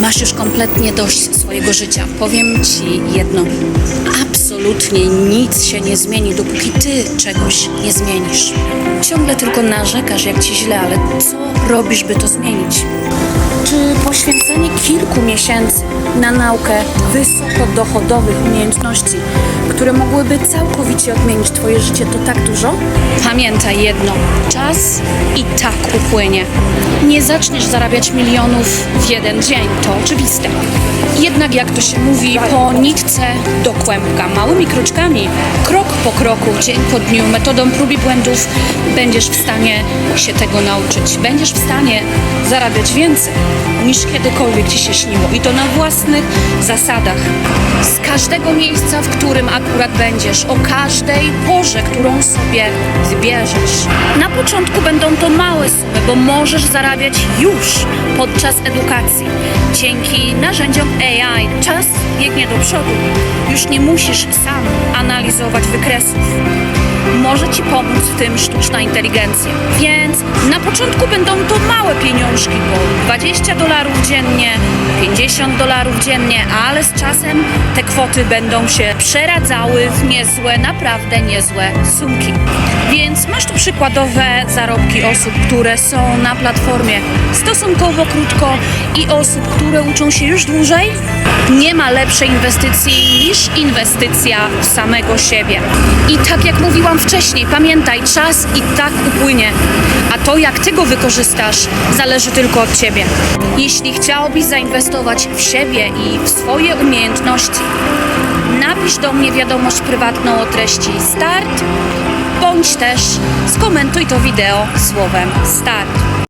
Masz już kompletnie dość swojego życia. Powiem ci jedno. Absolutnie nic się nie zmieni, dopóki ty czegoś nie zmienisz. Ciągle tylko narzekasz, jak ci źle, ale co robisz, by to zmienić? Czy poświęcenie kilku miesięcy na naukę wysokodochodowych umiejętności, które mogłyby całkowicie odmienić Twoje życie, to tak dużo? Pamiętaj jedno: czas i tak upłynie. Nie zaczniesz zarabiać milionów w jeden dzień, to oczywiste. Jednak, jak to się mówi, po nitce do kłębka, małymi kroczkami, krok po kroku, dzień po dniu, metodą prób i błędów, będziesz w stanie się tego nauczyć. Będziesz w stanie zarabiać więcej niż kiedykolwiek ci się śniło i to na własnych zasadach. Z każdego miejsca, w którym akurat będziesz, o każdej porze, którą sobie wybierzesz. Na początku będą to małe sumy, bo możesz zarabiać już podczas edukacji. Dzięki narzędziom AI czas biegnie do przodu. Już nie musisz sam analizować wykresów może Ci pomóc w tym sztuczna inteligencja. Więc na początku będą to małe pieniążki, po 20 dolarów dziennie, 50 dolarów dziennie, ale z czasem te kwoty będą się przeradzały w niezłe, naprawdę niezłe sumki. Masz tu przykładowe zarobki osób, które są na platformie stosunkowo krótko i osób, które uczą się już dłużej. Nie ma lepszej inwestycji niż inwestycja w samego siebie. I tak jak mówiłam wcześniej, pamiętaj, czas i tak upłynie, a to jak ty go wykorzystasz zależy tylko od ciebie. Jeśli chciałbyś zainwestować w siebie i w swoje umiejętności, napisz do mnie wiadomość prywatną o treści start, bądź też skomentuj to wideo słowem start.